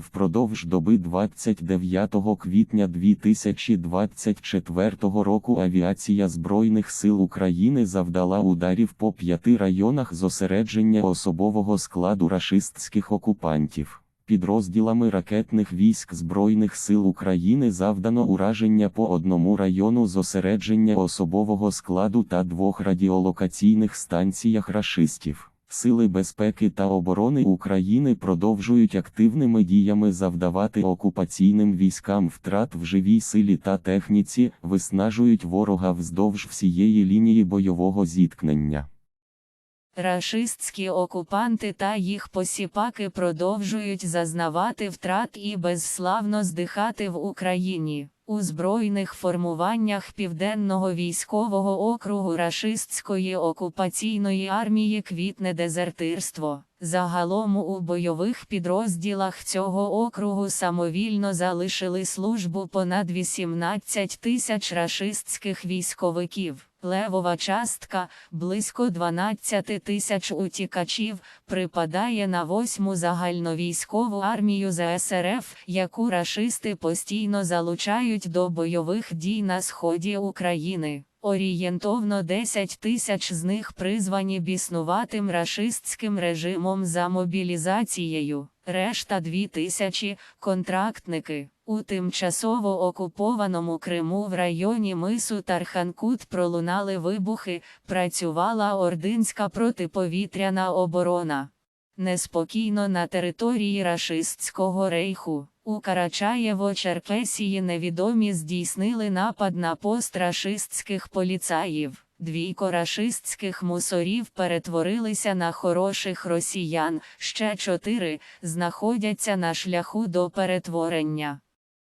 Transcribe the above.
Впродовж доби 29 квітня 2024 року авіація Збройних сил України завдала ударів по п'яти районах зосередження особового складу рашистських окупантів. Підрозділами ракетних військ Збройних сил України завдано ураження по одному району зосередження особового складу та двох радіолокаційних станціях рашистів. Сили безпеки та оборони України продовжують активними діями завдавати окупаційним військам втрат в живій силі та техніці, виснажують ворога вздовж всієї лінії бойового зіткнення. Рашистські окупанти та їх посіпаки продовжують зазнавати втрат і безславно здихати в Україні. У збройних формуваннях Південного військового округу рашистської окупаційної армії квітне дезертирство. Загалом у бойових підрозділах цього округу самовільно залишили службу понад 18 тисяч рашистських військовиків. Левова частка, близько 12 тисяч утікачів, припадає на восьму загальновійськову армію ЗСРФ, яку рашисти постійно залучають до бойових дій на сході України. Орієнтовно 10 тисяч з них призвані біснуватим рашистським режимом за мобілізацією, решта 2 тисячі – контрактники. У тимчасово окупованому Криму в районі мису Тарханкут пролунали вибухи, працювала ординська протиповітряна оборона. Неспокійно на території рашистського рейху. У Карачаєво-Черкесії невідомі здійснили напад на пост рашистських поліцаїв. Двійко рашистських мусорів перетворилися на хороших росіян, ще чотири знаходяться на шляху до перетворення.